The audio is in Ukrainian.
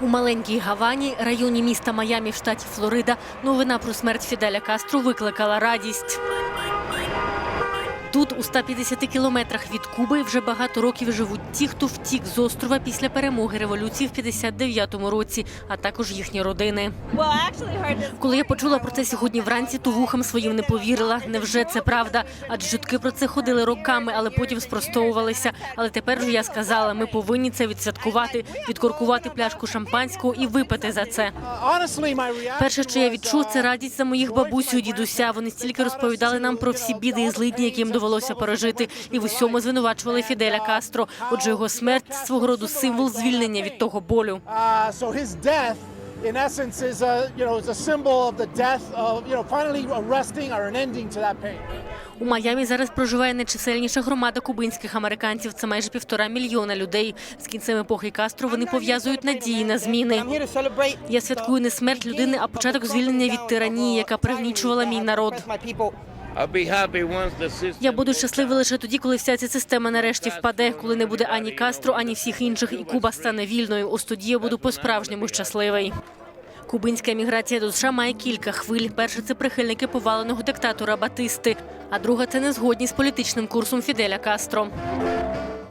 У маленькій Гавані, районі міста Майамі в штаті Флорида, новина про смерть Фіделя Кастро викликала радість. Тут, у 150 кілометрах від Куби, вже багато років живуть ті, хто втік з острова після перемоги революції в 59-му році, а також їхні родини. Коли я почула про це сьогодні вранці, то вухам своїм не повірила. Невже це правда? Адже чутки про це ходили роками, але потім спростовувалися. Але тепер же я сказала, ми повинні це відсвяткувати, відкоркувати пляшку шампанського і випити за це. Перше, що я відчув, це радість за моїх бабусю і дідуся. Вони стільки розповідали нам про всі біди і злидні, які їм довелося пережити, і в усьому звинувачували Фіделя Кастро. Отже, його смерть свого роду символ звільнення від того болю. Uh, in essence, is a you know is a symbol of the death of you know finally arresting or an ending to that pain. У Майамі зараз проживає найчисельніша громада кубинських американців. Це майже півтора мільйона людей. З кінцем епохи Кастро вони пов'язують надії на зміни. Я святкую не смерть людини, а початок звільнення від тиранії, яка пригнічувала мій народ. Я буду щасливий лише тоді, коли вся ця система нарешті впаде, коли не буде ані Кастро, ані всіх інших, і Куба стане вільною. Ось тоді я буду по-справжньому щасливий. Кубинська еміграція до США має кілька хвиль. Перша це прихильники поваленого диктатора Батисти, а друга це незгодні з політичним курсом Фіделя Кастро.